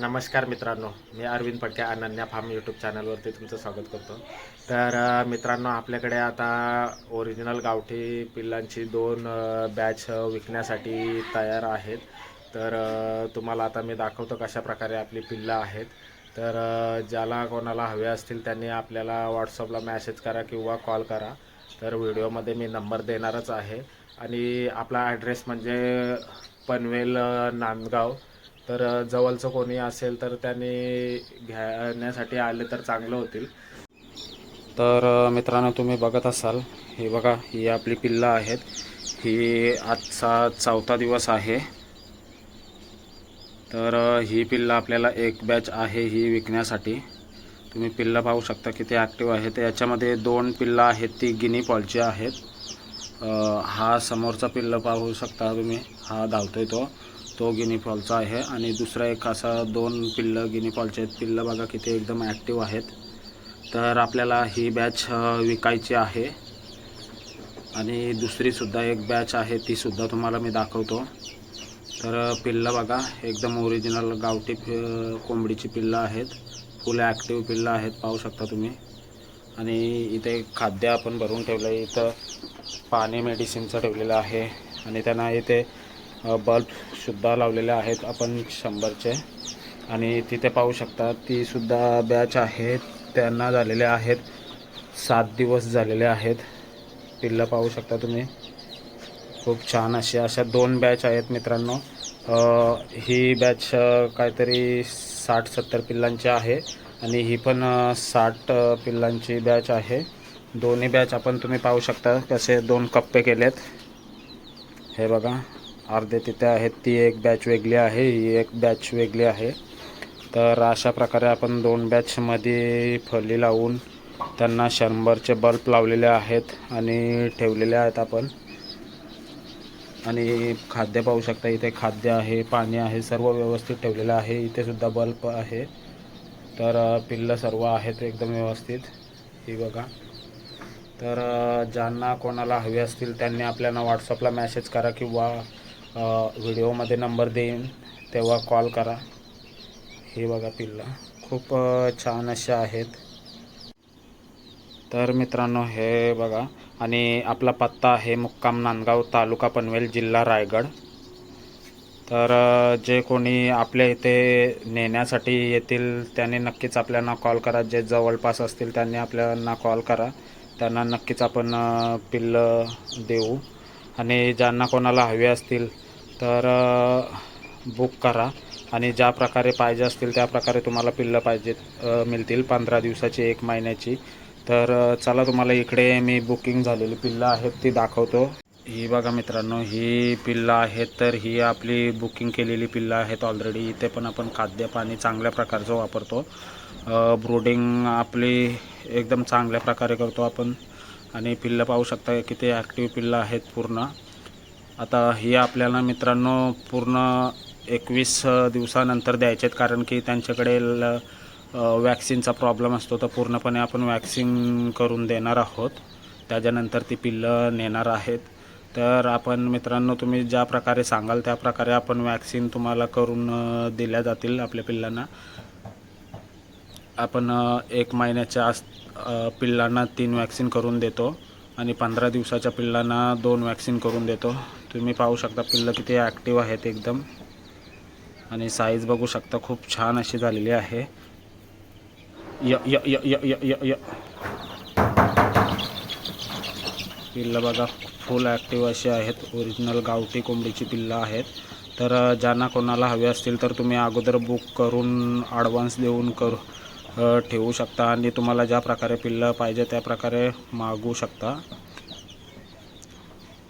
नमस्कार मित्रांनो मी अरविंद पटके अनन्या फार्म यूट्यूब चॅनलवरती तुमचं स्वागत करतो. तर मित्रांनो आपल्याकडे आता ओरिजिनल गावठी पिल्लांची दोन बॅच विकण्यासाठी तयार आहेत. तर तुम्हाला आता मी दाखवतो कशा प्रकारे आपली पिल्लं आहेत. तर ज्याला कोणाला हवे असतील त्यांनी आपल्याला व्हॉट्सअपला मॅसेज करा किंवा कॉल करा. तर व्हिडिओमध्ये मी नंबर देणारच आहे. आणि आपला ॲड्रेस म्हणजे पनवेल नांदगाव. तर जवळचं कोणी असेल तर त्याने घेण्यासाठी आले तर चांगलं होतील. तर मित्रांनो तुम्ही बघत असाल हे बघा ही आपली पिल्लं आहेत. ही आजचा चौथा दिवस आहे. तर ही पिल्लं आपल्याला एक बॅच आहे ही विकण्यासाठी. तुम्ही पिल्लं पाहू शकता किती ॲक्टिव्ह आहेत. याच्यामध्ये दोन पिल्लं आहेत ती गिनी पॉलची आहेत. हा समोरचा पिल्लं पाहू शकता तुम्ही. हा धावतो आहे तो. तो गिनीफॉलचा आहे. आणि दुसरा एक असा दोन पिल्लं गिनीफॉलचे आहेत पिल्लं बघा किती एकदम ॲक्टिव्ह आहेत. तर आपल्याला ही बॅच विकायची आहे. आणि दुसरीसुद्धा एक बॅच आहे तीसुद्धा तुम्हाला मी दाखवतो. तर पिल्लं बघा एकदम ओरिजिनल गावठी कोंबडीची पिल्लं आहेत. फुल ॲक्टिव्ह पिल्लं आहेत पाहू शकता तुम्ही. आणि इथे खाद्य आपण भरून ठेवलं आहे इथं पाणी मेडिसिनचं ठेवलेलं आहे. आणि त्यांना इथे बल्बसुद्धा लावलेले आहेत आपण शंभरचे. आणि तिथे पाहू शकता तीसुद्धा बॅच आहे त्यांना झालेले आहेत. सात दिवस झालेले आहेत. पिल्लं पाहू शकता तुम्ही. खूप छान अशी अशा दोन बॅच आहेत मित्रांनो. ही बॅच काहीतरी साठ सत्तर पिल्लांची आहे. आणि ही पण साठ पिल्लांची बॅच आहे. दोन्ही बॅच आपण तुम्ही पाहू शकता कसे दोन कप्पे केलेत. हे बघा. अर्धे तिथे आहेत ती एक बॅच वेगळी आहे ही एक बॅच वेगळी आहे. तर अशा प्रकारे आपण दोन बॅचमध्ये फली लावून त्यांना शंभरचे बल्ब लावलेले आहेत आणि ठेवलेले आहेत आपण. आणि खाद्य पाहू शकता इथे खाद्य आहे पाणी आहे सर्व व्यवस्थित ठेवलेलं आहे. इथे सुद्धा बल्ब आहे. तर पिल्लं सर्व आहेत एकदम व्यवस्थित. ही बघा. तर ज्यांना कोणाला हवे असतील त्यांनी आपल्याला व्हॉट्सअपला मॅसेज करा किंवा व्हिडिओमध्ये नंबर देईन तेव्हा कॉल करा. हे बघा पिल्लं. खूप छान असे आहेत. तर मित्रांनो हे बघा. आणि आपला पत्ता आहे मुक्काम नांदगाव तालुका पनवेल जिल्हा रायगड. तर जे कोणी आपल्या इथे नेण्यासाठी येतील त्यांनी नक्कीच आपल्याला कॉल करा. जे जवळपास असतील त्यांनी आपल्याला कॉल करा. त्यांना नक्कीच आपण पिल्लं देऊ. आणि ज्यांना कोणाला हवे असतील तर बुक करा. आणि ज्या प्रकारे पाहिजे असतील त्या प्रकारे तुम्हाला पिल्लं पाहिजेत मिळतील पंधरा दिवसाची एक महिन्याची. तर चला तुम्हाला इकडे मी बुकिंग झालेली पिल्लं आहेत ती दाखवतो. ही बघा मित्रांनो ही पिल्लं आहेत तर ही आपली बुकिंग केलेली पिल्लं आहेत ऑलरेडी इथे पण आपण खाद्य पाणी चांगल्या प्रकारचं वापरतो. ब्रोडिंग आपली एकदम चांगल्या प्रकारे करतो आपण. आणि पिल्लं पाहू शकता किती ॲक्टिव्ह पिल्लं आहेत पूर्ण. आता ही आपल्याला मित्रांनो पूर्ण एकवीस दिवसानंतर द्यायचे आहेत कारण की त्यांच्याकडे ल वॅक्सिनचा प्रॉब्लेम असतो. तर पूर्णपणे आपण वॅक्सिन करून देणार आहोत. त्याच्यानंतर ती पिल्लं नेणार आहेत. तर आपण मित्रांनो तुम्ही ज्या प्रकारे सांगाल त्या प्रकारे आपण वॅक्सिन तुम्हाला करून दिल्या जातील आपल्या पिल्लांना. आपण एक महिन्याच्या आस पिल्लांना तीन वॅक्सिन करून देतो आणि पंधरा दिवसाच्या पिल्लांना दोन वॅक्सिन करून देतो. तुम्ही पाहू शकता पिल्लं किती ॲक्टिव्ह आहेत एकदम. आणि साईज बघू शकता खूप छान अशी झालेली आहे. य य य य य य य. पिल्लं बघा फुल ॲक्टिव्ह अशी आहेत. ओरिजिनल गावठी कोंबडीची पिल्लं आहेत. तर ज्यांना कोणाला हवे असतील तर तुम्ही अगोदर बुक करून ॲडव्हान्स देऊन करू ठेवू शकता आणि तुम्हाला ज्या प्रकारे पिल्लं पाहिजे त्या प्रकारे मागू शकता.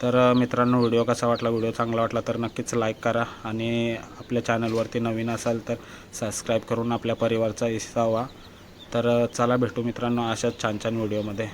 तर मित्रांनो व्हिडिओ कसा वाटला? व्हिडिओ चांगला वाटला तर नक्कीच लाईक करा आणि आपल्या चॅनलवरती नवीन असाल तर सबस्क्राईब करून आपल्या परिवारचा हिस्सा व्हा. तर चला भेटू मित्रांनो अशाच छान छान व्हिडिओमध्ये.